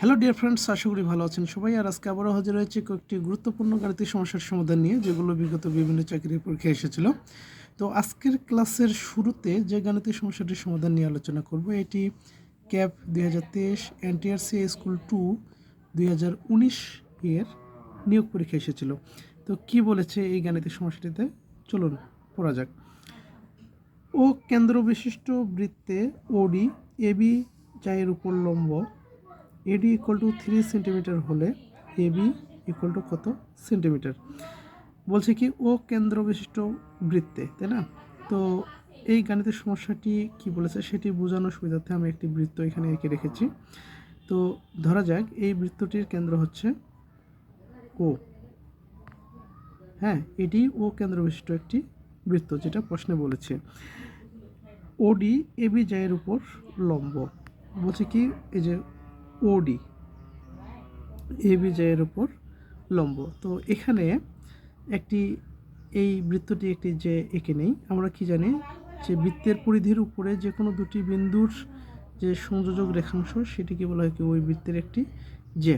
Hello dear friends আশা করি ভালো আছেন সবাই। আর আজকে আবারও হাজির হয়েছে কয়েকটি গুরুত্বপূর্ণ গাণিতিক সমস্যার সমাধান নিয়ে, যেগুলো বিগত বিভিন্ন চাকরির পরীক্ষায় এসেছিল। তো আজকের ক্লাসের শুরুতে যে গাণিতিক সমস্যাটির সমাধান নিয়ে আলোচনা করব, এটি ক্যাপ দুই হাজার তেইশ এনটিআরসি স্কুল টু দুই হাজার উনিশ এর নিয়োগ পরীক্ষা এসেছিল। তো কি বলেছে এই গাণিতিক সমস্যাটিতে? চলুন, পড়া যাক। ও কেন্দ্র বিশিষ্ট বৃত্তে ওডি এবি চায়ের উপর লম্ব AD equal to three centimetre হলে এবি ইকুয়াল টু কত সেন্টিমিটার বলছে কি, ও কেন্দ্র বিশিষ্ট বৃত্তে, তাই না? তো এই গাণিতের সমস্যাটি কি বলেছে সেটি বোঝানোর সুবিধার্থে আমি একটি বৃত্ত এখানে এঁকে রেখেছি। তো ধরা যাক, এই বৃত্তটির কেন্দ্র হচ্ছে ও হ্যাঁ এটি ও কেন্দ্র বিশিষ্ট একটি বৃত্ত, যেটা প্রশ্নে বলেছে। ওডি এবি জায়ের উপর লম্ব। বলছে কি, এই যে ওডি এবি জায়ের উপর লম্ব। তো এখানে একটি, এই বৃত্তটি একটি যে এঁকে নেই, আমরা কি জানি যে বৃত্তের পরিধির উপরে যে কোনো দুটি বিন্দুর যে সংযোজক রেখাংশ সেটিকে বলা হয় কি ওই বৃত্তের একটি যে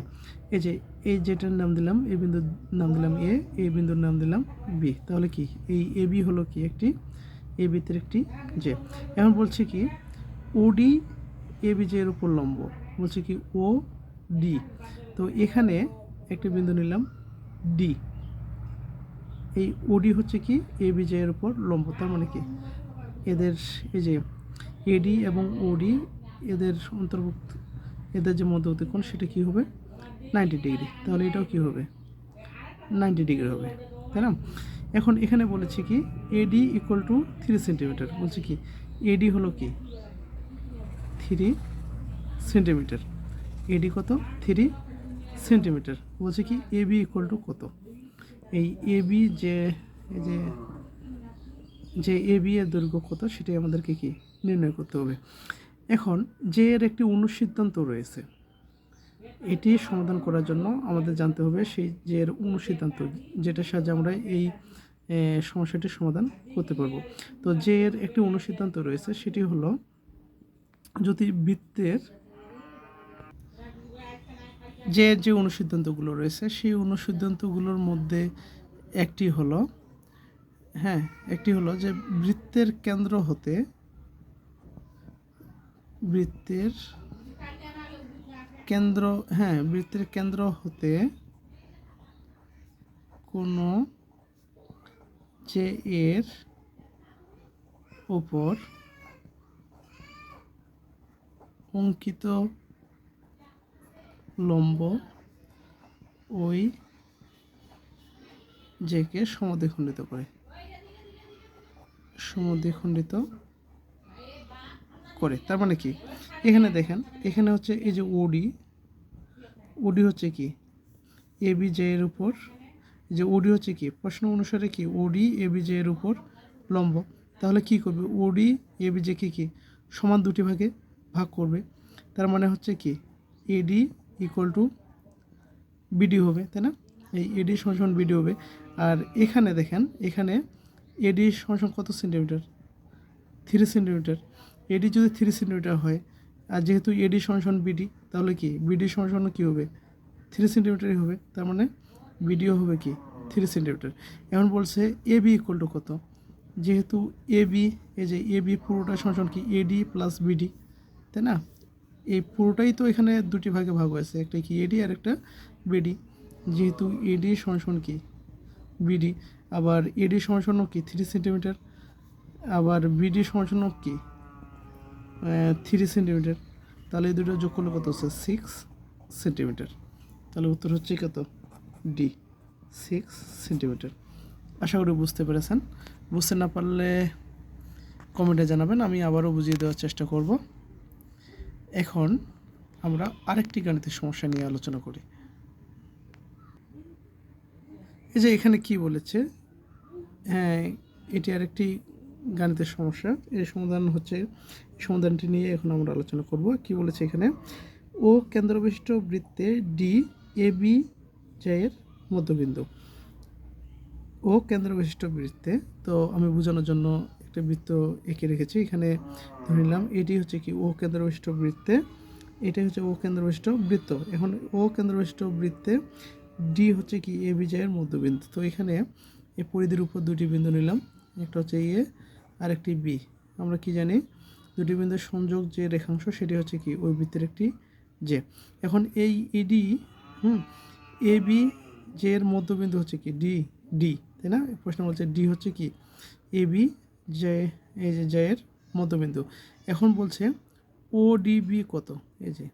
এই যে, এই যেটার নাম দিলাম এই বিন্দুর নাম দিলাম এ এই বিন্দুর নাম দিলাম বি। তাহলে কি, এই এ বি হলো কি একটি, এ বৃত্তের একটি যে এখন বলছে কি ওডি এ বি এর উপর লম্ব। বলছে কি, ও, ডি। তো এখানে একটা বিন্দু নিলাম, ডি। এই ওডি হচ্ছে কি, এ বি যে উপর লম্ব, তার মানে কি? এদের এই যে এডি এবং ওডি, এদের অন্তর্ভুক্ত, এদের যে মধ্যবর্তী কোণ, সেটা কি হবে? Ninety degree. তাহলে এটাও কি হবে? নাইনটি ডিগ্রি হবে, তাই না? এখন এখানে বলেছি কি, AD equal to three centimetre বলছে কি, এডি হলো কি? Three centimetre. এডি কত? Three centimetre. বলছে কি এবি ইকুয়াল টু কত? এই এবি যে, এই যে যে এবি এর দৈর্ঘ্য কত, সেটাই আমাদেরকে কি নির্ণয় করতে হবে। এখন, যে এর একটি অনুসিদ্ধান্ত রয়েছে, এটি সমাধান করার জন্য আমাদের জানতে হবে সেই যে এর অনুসিদ্ধান্ত যেটার সাহায্যে আমরা এই সমস্যাটির সমাধান করতে পারব। তো যে এর একটি অনুসিদ্ধান্ত রয়েছে, সেটি হলো যদি বৃত্তের যে যে অনুসিদ্ধান্তগুলো রয়েছে, সেই অনুসিদ্ধান্তগুলোর মধ্যে একটি হলো হ্যাঁ একটি হলো যে বৃত্তের কেন্দ্র হতে বৃত্তের কেন্দ্র হ্যাঁ বৃত্তের কেন্দ্র হতে কোনো যে এর উপর অঙ্কিত লম্ব ওই জেকে সমদ্বিখণ্ডিত করে। সমদ্বিখণ্ডিত করে। তার মানে কি? এখানে দেখেন, এখানে হচ্ছে এই যে ওডি ওডি হচ্ছে কি? বি জে এর উপর যে ওডি হচ্ছে কি? প্রশ্ন অনুসারে কি? ওডি এ বি জে এর উপর লম্ব। তাহলে কি করবে? ওডি বি জে কি কি? সমান দুটি ভাগে ভাগ করবে। তার মানে হচ্ছে কি? এডি ইকুয়াল টু বিডি হবে, তাই না? এই এডি সমান বিডি হবে। আর এখানে দেখেন, এখানে এডি সমান কত সেন্টিমিটার থ্রি সেন্টিমিটার এডি যদি থ্রি সেন্টিমিটার হয়, আর যেহেতু এডি সমান বিডি তাহলে কি? বিডি সমান কী হবে? থ্রি সেন্টিমিটারই হবে। তার মানে বিডিও হবে কি? থ্রি সেন্টিমিটার এখন বলছে এ বি ইকুয়াল টু কত? যেহেতু এ বি এই যে এ বি পুরোটা সমান কি? এডি প্লাস বিডি তাই না? এই পুরোটাই তো এখানে দুটি ভাগে ভাগ হয়েছে, একটা কি এডি আর একটা বিডি যেহেতু এডি সমান কি? বিডি আবার এডি সমান কি? থ্রি সেন্টিমিটার আবার বিডি সমান কি? থ্রি সেন্টিমিটার তাহলে এই দুটো যোগ করলে কত হচ্ছে? সিক্স সেন্টিমিটার তাহলে উত্তর হচ্ছে কত? ডি সিক্স সেন্টিমিটার আশা করি বুঝতে পেরেছেন। বুঝতে না পারলে কমেন্টে জানাবেন, আমি আবারও বুঝিয়ে দেওয়ার চেষ্টা করব। এখন আমরা আরেকটি গাণিতিক সমস্যা নিয়ে আলোচনা করি। এই যে এখানে কি বলেছে? হ্যাঁ এটি আরেকটি গাণিতের সমস্যা। এর সমাধান হচ্ছে সমাধানটি নিয়ে এখন আমরা আলোচনা করব। কি বলেছে এখানে? ও কেন্দ্রবিশিষ্ট বৃত্তে ডি এ বি এর মধ্যবিন্দু। ও কেন্দ্র বিশিষ্ট বৃত্তে, তো আমি বোঝানোর জন্য একটা বৃত্ত এঁকে রেখেছি, এখানে ধরে নিলাম এটি হচ্ছে কি ও কেন্দ্র বিশিষ্ট বৃত্তে, এটাই হচ্ছে ও কেন্দ্রবিষ্ট বৃত্ত। এখন ও কেন্দ্রবিষ্ট বৃত্তে ডি হচ্ছে কি এ বিজয়ের মধ্যবিন্দু। তো এখানে এই পরিধির উপর দুটি বিন্দু নিলাম, একটা হচ্ছে এ আর একটি বি। আমরা কি জানি দুটি বিন্দুর সংযোগ যে রেখাংশ, সেটি হচ্ছে কি ওই বৃত্তের একটি জে। এখন এই এডি, হুম, এ বি জে এর মধ্যবিন্দু হচ্ছে কি ডি ডি, তাই না? প্রশ্ন বলছে ডি হচ্ছে কি এ বি জে এই যে জয়ের মধ্যবিন্দু। এখন বলছে ও ডিবি কত? এই যে,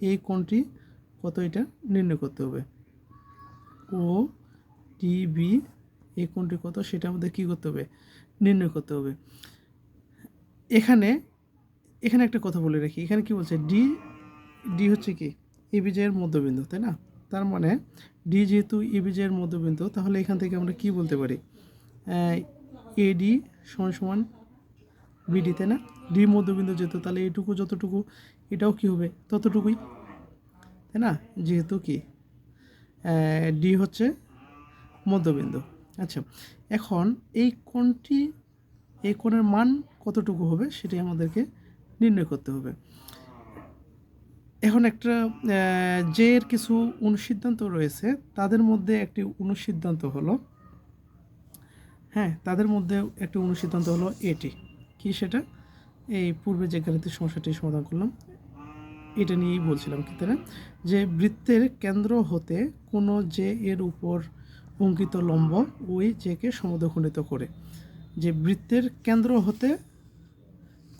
এই কোণটি কত এটা নির্ণয় করতে হবে। ও ডিবি এই কোণটি কত সেটা আমাদের কী করতে হবে? নির্ণয় করতে হবে। এখানে এখানে একটা কথা বলে রাখি। এখানে কি বলছে? ডি ডি হচ্ছে কি? এবিজয়ের মধ্যবিন্দু, তাই না? তার মানে ডি যেহেতু এবিজয়ের মধ্যবিন্দু, তাহলে এখান থেকে আমরা কি বলতে পারি? এডি সমান সমান বিডি, তাই না? ডি মধ্যবিন্দু যেহেতু, তাহলে এইটুকু যতটুকু, এটাও কি হবে? ততটুকুই, তাই না? যেহেতু কি? ডি হচ্ছে মধ্যবিন্দু। আচ্ছা এখন এই কোণটি, এই কোণের মান কতটুকু হবে সেটি আমাদেরকে নির্ণয় করতে হবে। এখন একটা যে এর কিছু অনুসিদ্ধান্ত রয়েছে, তাদের মধ্যে একটি অনুসিদ্ধান্ত হলো হ্যাঁ তাদের মধ্যে একটি অনুসিদ্ধান্ত হলো এটি। কি সেটা? এই পূর্বে যে গাণিতিক সমস্যাটি সমাধান করলাম। এটা নিয়েই বলছিলাম কি না যে বৃত্তের কেন্দ্র হতে কোনো যে এর উপর অঙ্কিত লম্ব ওই জেকে সমদ্বিখণ্ডিত করে। যে বৃত্তের কেন্দ্র হতে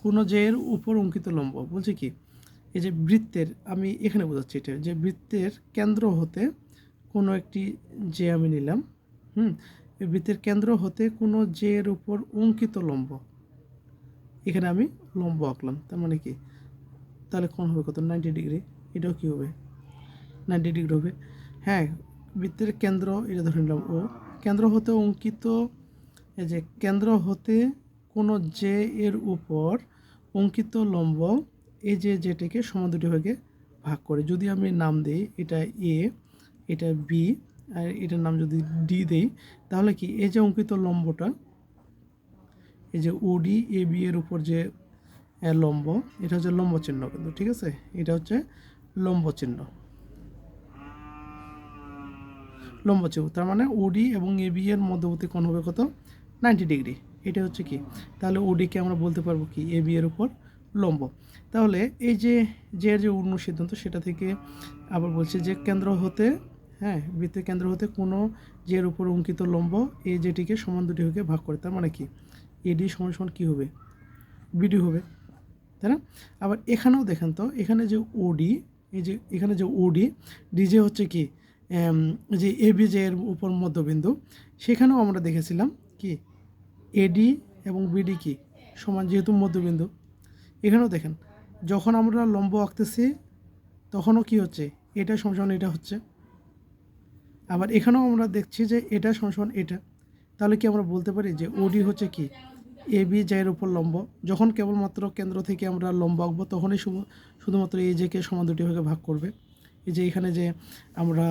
কোনো যে এর উপর অঙ্কিত লম্ব, বলছে কি? এই যে বৃত্তের, আমি এখানে বোঝাচ্ছি এটা। যে বৃত্তের কেন্দ্র হতে কোনো একটি যে আমি নিলাম, হুম? বৃত্তের কেন্দ্র হতে কোনো এর উপর অঙ্কিত লম্ব। এখানে আমি লম্ব আঁকলাম, তার মানে কি? তাহলে কোন হবে কত? নাইনটি ডিগ্রি এটাও কী হবে? নাইনটি ডিগ্রি হবে। হ্যাঁ বৃত্তের কেন্দ্র, এটা ধরে নিলাম ও কেন্দ্র হতে অঙ্কিত, এই যে কেন্দ্র হতে কোনো যে এর উপর অঙ্কিত লম্ব, এই যে যেটাকে সমান দুটি ভাগে ভাগ করে। যদি আমি নাম দিই, এটা এ এটা বি আর এটার নাম যদি ডি দেই, তাহলে কি এই যে অঙ্কিত লম্বটা, এই যে ওডি এ বি এর উপর যে লম্ব, এটা হচ্ছে লম্ব চিহ্ন কিন্তু, ঠিক আছে? এটা হচ্ছে লম্ব চিহ্ন লম্ব চিহ্ন তার মানে ওডি এবং এ বি এর মধ্যবর্তী কোণ হবে কত? Ninety degree. এটা হচ্ছে কি? তাহলে ওডিকে আমরা বলতে পারব কি? এ বি এর উপর লম্ব। তাহলে এই যে যে যে অন্য সিদ্ধান্ত, সেটা থেকে আবার বলছি যে কেন্দ্র হতে হ্যাঁ বৃত্তের কেন্দ্র হতে কোনো এর উপর অঙ্কিত লম্ব এ যেটিকে সমান দুটি ভাগে ভাগ করে, তার মানে কি? এডি সমান সমান কী হবে? বিডি হবে, তাই না? আবার এখানেও দেখেন তো, এখানে যে ওডি এই যে এখানে যে ওডি ডিজে হচ্ছে কি? যে এবি যে এর উপর মধ্যবিন্দু, সেখানেও আমরা দেখেছিলাম কি? এডি এবং বিডি কি? সমান যেহেতু মধ্যবিন্দু। এখানেও দেখেন, যখন আমরা লম্ব আঁকতেছি, তখনও কি হচ্ছে? এটা সমান এটা হচ্ছে। আবার এখানেও আমরা দেখছি যে এটা সমান এটা। তাহলে কি আমরা বলতে পারি যে ওডি হচ্ছে কি? এ, বি জায়ের উপর লম্ব। যখন কেবলমাত্র কেন্দ্র থেকে আমরা লম্ব আঁকবো, তখনই শুধুমাত্র এই জেকে সমান দুটি ভাগে ভাগ করবে। এই যে এখানে যে আমরা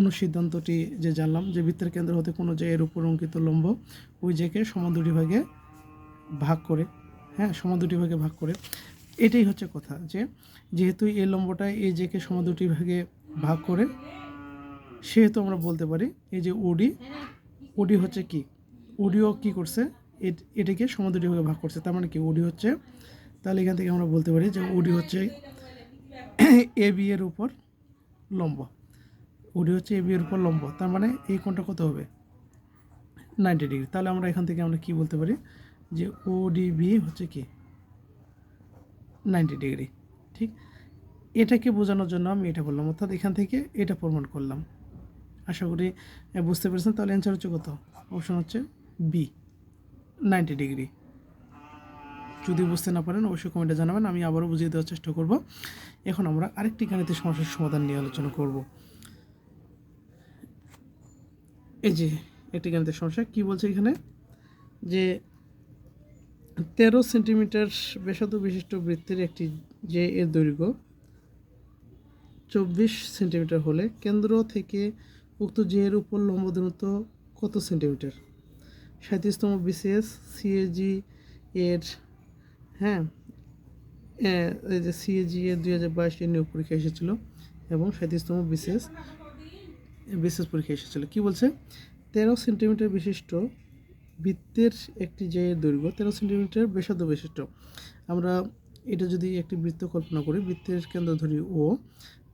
অনুসিদ্ধান্তটি যে জানলাম, যে বৃত্তের কেন্দ্র হতে কোনো যে এর উপর অঙ্কিত লম্ব ওই জেকে সমান দুটি ভাগে ভাগ করে। হ্যাঁ সমান দুটি ভাগে ভাগ করে। এটাই হচ্ছে কথা যে, যেহেতু এই লম্বটা এই জেকে সমান দুটি ভাগে ভাগ করে সেহেতু আমরা বলতে পারি, এই যে ওডি ওডি হচ্ছে কি? ওডিও কি করছে? এটাকে সমান দুটি ভাগে করছে। তার মানে কি? ওডি হচ্ছে, তাহলে এখান থেকে আমরা বলতে পারি যে ওডি হচ্ছে এ বি এর উপর লম্ব। ওডি হচ্ছে এ বি এর উপর লম্ব। তার মানে এই কোণটা কত হবে? Ninety degree. তাহলে আমরা এখান থেকে আমরা কি বলতে পারি? যে ওডিবি হচ্ছে কি? Ninety degree. ঠিক? এটাকে বোঝানোর জন্য আমি এটা বললাম। অর্থাৎ এখান থেকে এটা প্রমাণ করলাম। আশা করি বুঝতে পেরেছেন। তাহলে অ্যান্সার হচ্ছে কত? অপশন হচ্ছে বি নাইনটি ডিগ্রি যদি বুঝতে না পারেন, অবশ্যই কমেন্টে জানাবেন, আমি আবারও বুঝিয়ে দেওয়ার চেষ্টা করব। এখন আমরা আরেকটি গাণিতিক সমস্যার সমাধান নিয়ে আলোচনা করব। এই যে একটি গাণিতিক সমস্যা, কি বলছে এখানে? যে তেরো সেন্টিমিটার ব্যাসার্ধ বিশিষ্ট বৃত্তের একটি যে এর দৈর্ঘ্য চব্বিশ সেন্টিমিটার হলে কেন্দ্র থেকে উক্ত এর উপর লম্ব দূরত্ব কত সেন্টিমিটার? সাঁত্রিশতম বিসিএস সিএজি এর হ্যাঁ এই যে সিএজি এর দুই হাজার বাইশে নিয়োগ পরীক্ষা এসেছিল এবং সাঁত্রিশতম বিশেষ বিশেষ পরীক্ষা এসেছিল। কী বলছে? তেরো সেন্টিমিটার বিশিষ্ট বৃত্তের একটি যে দৈর্ঘ্য, তেরো সেন্টিমিটার ব্যাসার্ধ বিশিষ্ট। আমরা এটা যদি একটি বৃত্ত কল্পনা করি, বৃত্তের কেন্দ্র ধরি ও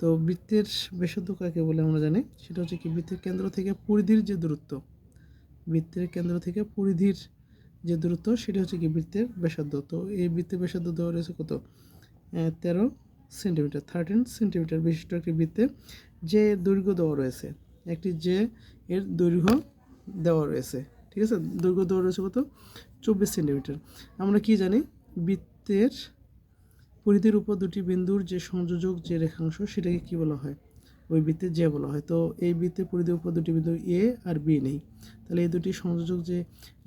তো বৃত্তের ব্যাসার্ধ কাকে বলে আমরা জানি? সেটা হচ্ছে কি, বৃত্তের কেন্দ্র থেকে পরিধির যে দূরত্ব, বৃত্তের কেন্দ্র থেকে পরিধির যে দূরত্ব, সেটা হচ্ছে কি বৃত্তের ব্যাসার্ধ। তো এই বৃত্তের ব্যাসার্ধ দেওয়া রয়েছে কত? তেরো সেন্টিমিটার থার্টিন সেন্টিমিটার বিশিষ্ট একটি বৃত্তে যে দৈর্ঘ্য দেওয়া রয়েছে, একটি যে এর দৈর্ঘ্য দেওয়া রয়েছে, ঠিক আছে? দৈর্ঘ্য দেওয়া রয়েছে কত? চব্বিশ সেন্টিমিটার। আমরা কি জানি? বৃত্তের পরিধির উপর দুটি বিন্দুর যে সংযোজক যে রেখাংশ সেটাকে কি বলা হয়? ওই বৃত্তে যে বলা হয়। তো এই বৃত্তের পরিধির উপর দুটি বিন্দু এ আর বি নেই। তাহলে এই দুটি সংযোজক যে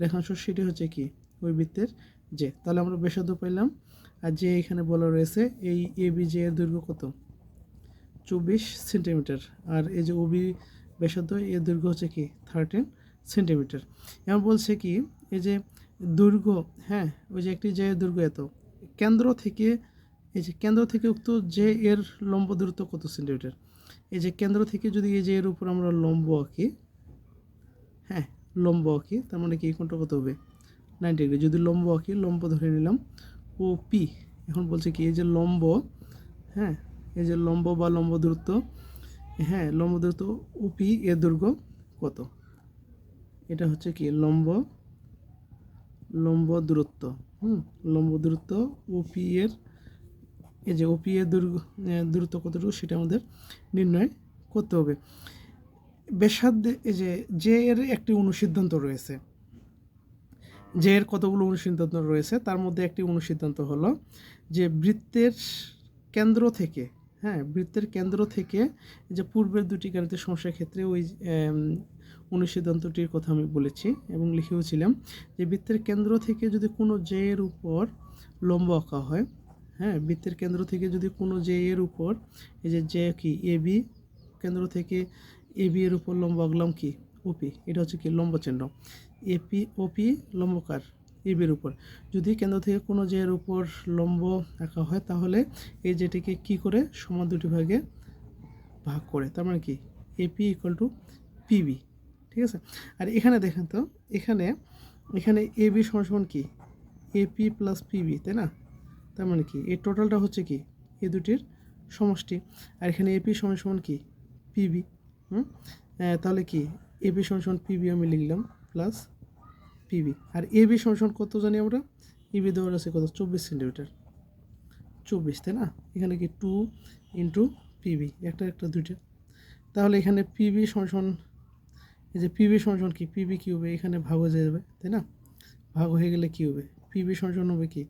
রেখাংশ সেটি হচ্ছে কি? ওই বৃত্তের যে। তাহলে আমরা ব্যাসার্ধ পাইলাম। আর যে এখানে বলা রয়েছে, এই এ বি জে এর দৈর্ঘ্য কত? চব্বিশ সেন্টিমিটার। আর এই যে ওবি ব্যাসার্ধ, এর দৈর্ঘ্য হচ্ছে কি? Thirteen centimetre. এমন বলছে কি, এই যে দৈর্ঘ্য হ্যাঁ ওই যে একটি যে দৈর্ঘ্য এত। কেন্দ্র থেকে এই যে কেন্দ্র থেকে উক্ত যে এর লম্ব দূরত্ব কত সেন্টিমিটার এই যে কেন্দ্র থেকে যদি এই যে এর উপর আমরা লম্ব আঁকি হ্যাঁ লম্ব আঁকি, তার মানে কি এই কোণটা কত হবে? নাইনটি ডিগ্রি যদি লম্ব আঁকি, লম্ব ধরে নিলাম ও পি এখন বলছে কি, এই যে লম্ব হ্যাঁ এই যে লম্ব বা লম্ব দূরত্ব হ্যাঁ লম্ব দূরত্ব ওপি এর দৈর্ঘ্য কত? এটা হচ্ছে কি, লম্ব লম্ব দূরত্ব, হুম, লম্ব দূরত্ব ওপি এর এই যে ওপি এর দূরত্ব কতটুকু সেটা আমাদের নির্ণয় করতে হবে। ব্যাসার্ধে, এই যে জে এর একটি অনুসিদ্ধান্ত রয়েছে। জে এর কতগুলো অনুসিদ্ধান্ত রয়েছে? তার মধ্যে একটি অনুসিদ্ধান্ত হলো যে বৃত্তের কেন্দ্র থেকে হ্যাঁ বৃত্তের কেন্দ্র থেকে যে পূর্বের দুটি গাণিতিক সমস্যার ক্ষেত্রে ওই অনুসিদ্ধান্তটির কথা আমি বলেছি এবং লিখেওছিলাম যে বৃত্তের কেন্দ্র থেকে যদি কোনো জে এর উপর লম্ব আঁকা হয় হ্যাঁ বৃত্তের কেন্দ্র থেকে যদি কোনো যে এর উপর, এই যে জে কি এ বি কেন্দ্র থেকে এ বি এর উপর লম্ব আঁকলাম কি? ওপি এটা হচ্ছে কি? লম্ব চিহ্ন। এপি ওপি লম্বকার এবির উপর। যদি কেন্দ্র থেকে কোনো জে এর উপর লম্ব আঁকা হয়, তাহলে এই যেটিকে কি করে? সমান দুটি ভাগে ভাগ করে। তার মানে কি? এপি ইকুয়াল টু পিবি ঠিক আছে? আর এখানে দেখেন তো, এখানে এখানে এ বি সমান সমান কি? এপি প্লাস পিবি তাই না? তার মানে কি? এই টোটালটা হচ্ছে কি? এ দুটির সমষ্টি। আর এখানে এপি সমান সমান কি? পিবি হুম? তাহলে কি? এবি সমান সমান পিবি আমি লিখলাম প্লাস পিবি আর এবি সমান সমান কত জানি আমরা? এবি দেওয়ার আছে কত? চব্বিশ সেন্টিমিটার চব্বিশ, তাই না? এখানে কি টু ইন্টু পিবি একটা একটা দুইটা। তাহলে এখানে পিবি সমান সমান, এই যে পিবি সমান সমান কি? পিবি কী হবে? এখানে ভাগ হয়ে যাবে, তাই না? ভাগ হয়ে গেলে কী হবে? পিবি সমান সমান হবে কি?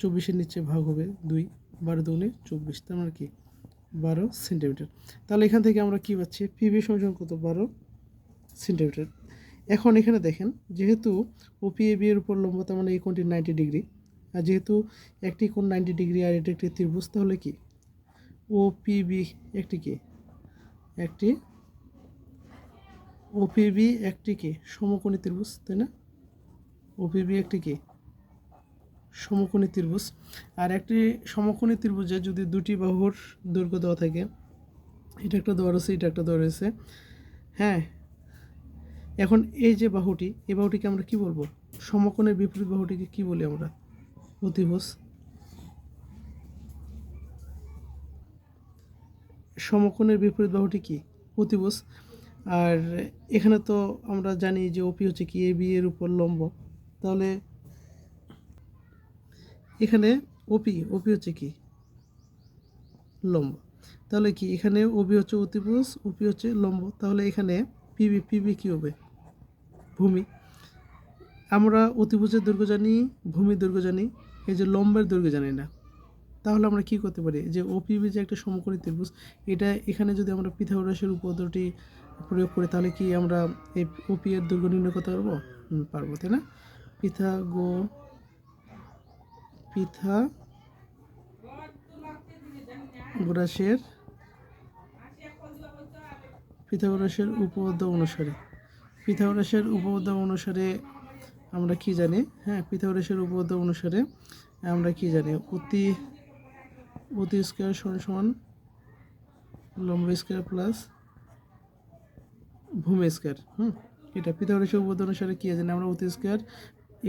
চব্বিশের নিচে ভাগ হবে দুই, বারো দুগুণে চব্বিশ, তার মানে কি? বারো সেন্টিমিটার তাহলে এখান থেকে আমরা কী পাচ্ছি? পিবি সমান কত বারো সেন্টিমিটার এখন এখানে দেখেন, যেহেতু ওপি এ বি এর উপর লম্ব, তার মানে এই কোণটি নাইনটি ডিগ্রি আর যেহেতু একটি কোণ নাইনটি ডিগ্রি আর এটা একটি ত্রিভুজ, তাহলে কি? ও পি বি একটি কি? একটি ওপিবি একটি কি? সমকোণী ত্রিভুজ, তাই না? ওপিবি একটি কি? সমকোণী ত্রিভুজ। আর একটি সমকোণী ত্রিভুজে যদি দুটি বাহুর দৈর্ঘ্য দেওয়া থাকে, এটা একটা দেওয়া রয়েছে, এটা একটা দেওয়া রয়েছে। হ্যাঁ এখন এই যে বাহুটি, এই বাহুটিকে আমরা কি বলব? সমকোণের বিপরীত বাহুটিকে কি বলি আমরা? অতিভুজ। সমকোণের বিপরীত বাহুটি কি? অতিভুজ। আর এখানে তো আমরা জানি যে ওপি হচ্ছে কি? এ বি এর উপর লম্ব। তাহলে এখানে ওপি ওপি হচ্ছে কি? লম্ব। তাহলে কি? এখানে ওবি হচ্ছে অতিভুজ ওপি হচ্ছে লম্ব। তাহলে এখানে পিবি পিবি কি হবে? ভূমি। আমরা অতিভুজের দৈর্ঘ্য জানি, ভূমির দৈর্ঘ্য জানি, এই যে লম্বের দৈর্ঘ্য জানি না। তাহলে আমরা কি করতে পারি? যে ওপিবি যে একটা সমকোণী ত্রিভুজ, এটা এখানে যদি আমরা পিথাগোরাসের উপপাদ্যটি প্রয়োগ করি, তাহলে কি আমরা এই ওপি এর দৈর্ঘ্য নির্ণয় করতে পারব? পারব, তাই না? পিথাগো পিথা গোরাসের পিথাগোরাসের উপপাদ্য অনুসারে। পিথাগোরাসের উপপাদ্য অনুসারে আমরা কি জানি? হ্যাঁ পিথাগোরাসের উপপাদ্য অনুসারে আমরা কি জানি? অতি অতি স্কোয়ার সমান সমান লম্ব স্কোয়ার প্লাস ভূমি স্কোয়ার হুম, এটা পিথাগোরাসের উপপাদ্য অনুসারে কী জানি আমরা অতি স্কোয়ার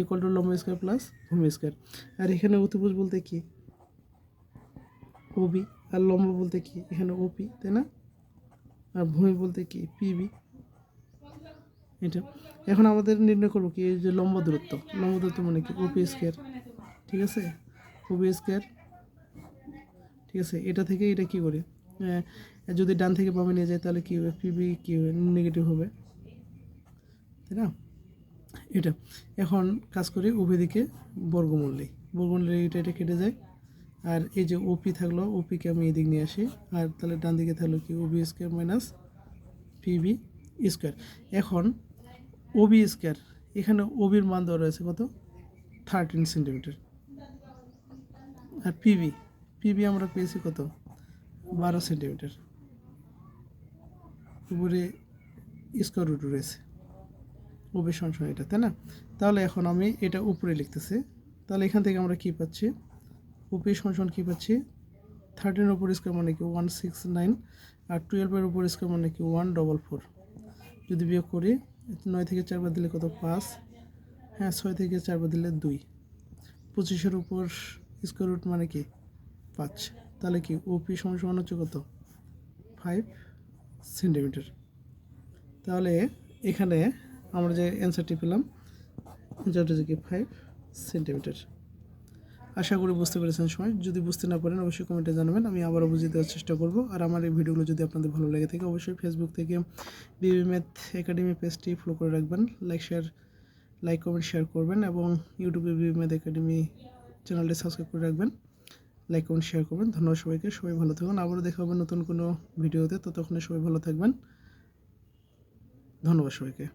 ইকুয়াল টু লম্ব স্কোয়ার প্লাস ভূমি স্কোয়ার আর এখানে অতিভুজ বলতে কি? ওবি আর লম্ব বলতে কি? এখানে ওপি তাই না? আর ভূমি বলতে কি? পিবি এটা। এখন আমাদের নির্ণয় করব কি? এই যে লম্ব দূরত্ব। লম্ব দূরত্ব মানে কি? ওপি স্কোয়ার ঠিক আছে? ওপি স্কোয়ার ঠিক আছে? এটা থেকে এটা কি করি? যদি ডান থেকে বামে নিয়ে যায় তাহলে কি হবে? পিবি কি হবে? নেগেটিভ হবে। তাই না? এটা। এখন কাজ করি উভয় দিকে বর্গমূল নেই বর্গমূল এটা এটা কেটে যায়। আর এই যে ওপি থাকল, ওপিকে আমি এদিক নিয়ে আসি। আর তাহলে ডান দিকে থাকল কি? OB square minus PB square. এখন ওবি স্কোয়ার, এখানে ওবির মান দেওয়া রয়েছে কত? Thirteen centimetre. আর পিবি পিবি আমরা পেয়েছি কত? বারো সেন্টিমিটার। উপরে স্কোয়ার রুট রয়েছে। সংশয় এটা, তাই না? তাহলে এখন আমি এটা উপরে লিখতেছি। তাহলে এখান থেকে আমরা কি পাচ্ছি? ওপি সংশোধন কী পাচ্ছি? থার্টিনের উপর স্কোয়ার মানে কি ওয়ান সিক্স নাইন আর টুয়েলভের উপর স্কোয়ার মানে কি ওয়ান ডবল ফোর যদি বিয়োগ করি, নয় থেকে চারবার দিলে কত? পাঁচ। হ্যাঁ ছয় থেকে চারবার দিলে দুই। পঁচিশের উপর স্কোয়ার রুট মানে কি? পাঁচ। তাহলে কি ওপি সমান হচ্ছে কত? ফাইভ সেন্টিমিটার তাহলে এখানে আমরা যে অ্যান্সারটি পেলাম যেটা হচ্ছে কি ফাইভ সেন্টিমিটার আশা করি বুঝতে পেরেছেন সময় যদি বুঝতে না পারেন, অবশ্যই কমেন্টে জানাবেন। আমি আবারও বুঝিয়ে দেওয়ার চেষ্টা করব। আর আমার এই ভিডিওগুলো যদি আপনাদের ভালো লেগে থাকে, অবশ্যই ফেসবুক থেকে বিবি ম্যাথ একাডেমি পেজটি ফলো করে রাখবেন। Like share like comment share করবেন এবং ইউটিউবে বিবি ম্যাথ একাডেমি চ্যানেলটি সাবস্ক্রাইব করে রাখবেন। লাইক কমেন্ট শেয়ার করবেন। ধন্যবাদ সবাইকে। সবাই ভালো থাকুন। আবারও দেখা হবে নতুন কোনো ভিডিওতে। ততক্ষণে সবাই ভালো থাকবেন। ধন্যবাদ সবাইকে।